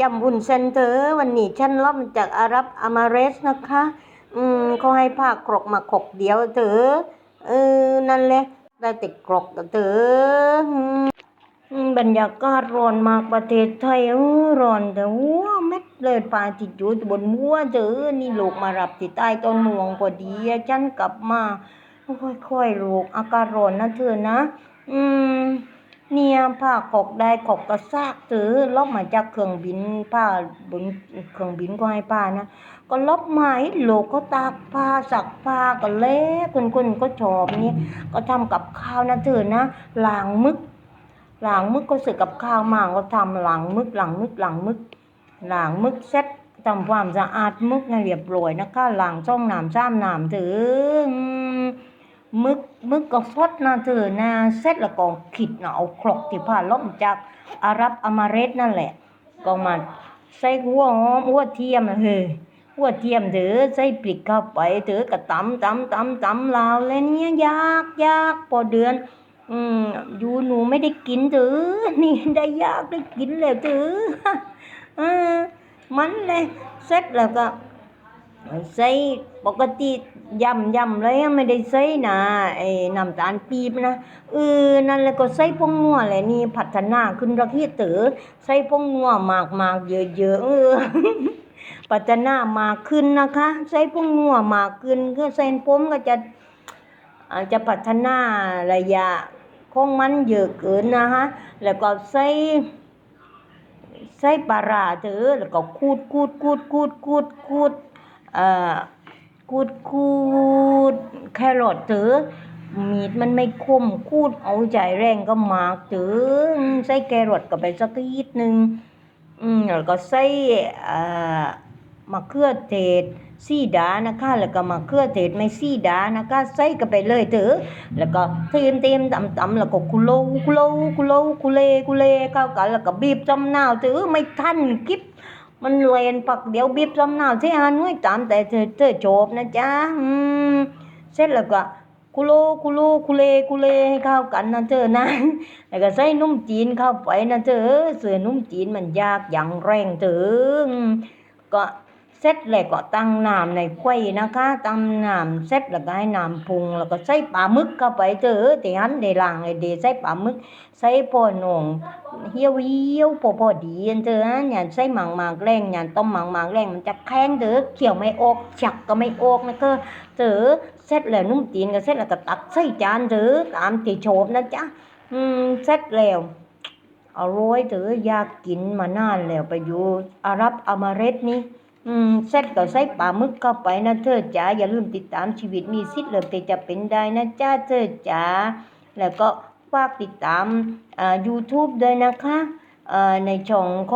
ยำวุ้นเส้นเธอร์วันนี้ฉันรับมาจากอารับอามาเรสนะคะ อืมเขาให้ผ้ากรกมาขกเดียวเธอเออ นั่นแหละ ได้แต่กรกเธออืมบรรยากาศร้อนมากประเทศไทยเออร้อนแต่หัวเม็ดเลยปลาติดอยู่บนหัวเธอนี่ลูกมารับที่ใต้ต้นม่วงพอดีฉันกลับมาค่อยๆลูกอากาศร้อนนะเธอนะ อืม เนี่ยผ้ากอกได้กอกกระซากซื้อลบมาจากเครื่องบินผ้าบนเครื่องบินก็ให้ป้านะก็ลบมาให้โลกก็ตากผ้าสักผ้าก็เละคนคนๆก็ชอบนี่ก็ทำกับข้าวนะเธอนะหลางมึกหลางมึกก็สร็จกับข้าวมาก็ทำล้างมึกหลางมึกหลางมึกหลางมึกเซ็ตทำความสะอาดมึกนะเรียบร้อยนะคะล้างช่องน้ำซ้ำน้ำถอะอื มึกมึกก็สดนะเธอนะเสร็จแล้วก็ขิดนะเอาครกที่ผ่านล่มจากอารับอมาเรสนั่นแหละ ก็มาใส่หัวหอมหัวเทียมนะเฮ้ยหัวเทียมเถอใส่พริกเข้าไปเถอก็ตำตำตำตำลาวแล้วเนี่ยยากยากพอเดือน อืมอยู่หนูไม่ได้กินเถอนี่ได้ยากได้กินแล้วเถอเออมันเลยเสร็จแล้วก็ ใส่ปกติยำยำเลยไม่ได้ใส่นะไอ้น้ำตาลปี๊บนะเออนั่นแหละก็ใส่พงนัวแหละนี่พัฒนาขึ้นระที่เต๋อใส่พงนัวมากมากเยอะเยอะๆเออพัฒนามากขึ้นนะคะ ใส่พงนัวมากขึ้นก็เส้นผมก็จะอาจจะพัฒนาระยะของมันเยอะเกินนะฮะแล้วก็ใส่ใส่ปลาร้าเถอแล้วก็คูดคูดคูดคูดคูดคูด เอ่อคูดคูดแครอทเถอมีดมันไม่คมคูดเอาใจแรงก็มากเถอใส่แครอทก็ไปสักนิดนึงอืมแล้วก็ใส่อ่อมะเขือเทศซีดานะคะแล้วก็มะเขือเทศไม่ซีดานะคะใส่กันไปเลยเถอะแล้วก็เทียมเทียมตำตำแล้วก็คุโลคุโลคุโลคุเลคุเลเข้ากันแล้วก็บีบจำนาวถือไม่ทันกิบ มันเลนปักเดี๋ยวบีบลำหนาวที่อานุ้ยตามแต่เธอเธอจบนะจ๊ะอืมเสร็จแล้วก็คุโลคุโลคุเลคุเลให้เข้ากันนะเธอนะแล้วก็ใส่นุ่มจีนเข้าไปนะเธอเสือนุ่มจีนมันยากอย่างแรงเถอก็ เสร็จแล้วก็ตั้งน้ำในไข่นะคะตั้งน้ำเสร็จแล้วก็ให้น้ำปรุงแล้วก็ใส่ปลาหมึกเข้าไปเถอะที่หันได้ล้างไอ้เดใส่ปลาหมึกใส่พอหนงเหี่ยวเหี่ยวพอพอดีอันเถอะอย่าใส่หมากหมากแรงอย่าต้มหมากหมากแรงมันจะแข็งเถอะเขี่ยวไม่ออกฉักก็ไม่ออกนะก็เถอะเสร็จแล้วนุ่มจีนก็เสร็จแล้วก็ตักใส่จานเถอะตามที่ชอบนะจ๊ะอืมเสร็จแล้วอร่อยเถอะอยากกินมานานแล้วไปอยู่อารับอามาเรสนี่ อืมเสร็จก็ใส่ปลาหมึกเข้าไปนะเธอจ๋าอย่าลืมติดตามชีวิตมีสิทธิ์เลิกแต่จะเป็นได้นะจ้าเธอจ๋าแล้วก็ฝากติดตามอ่า YouTube ด้วยนะคะอ่าในช่องของ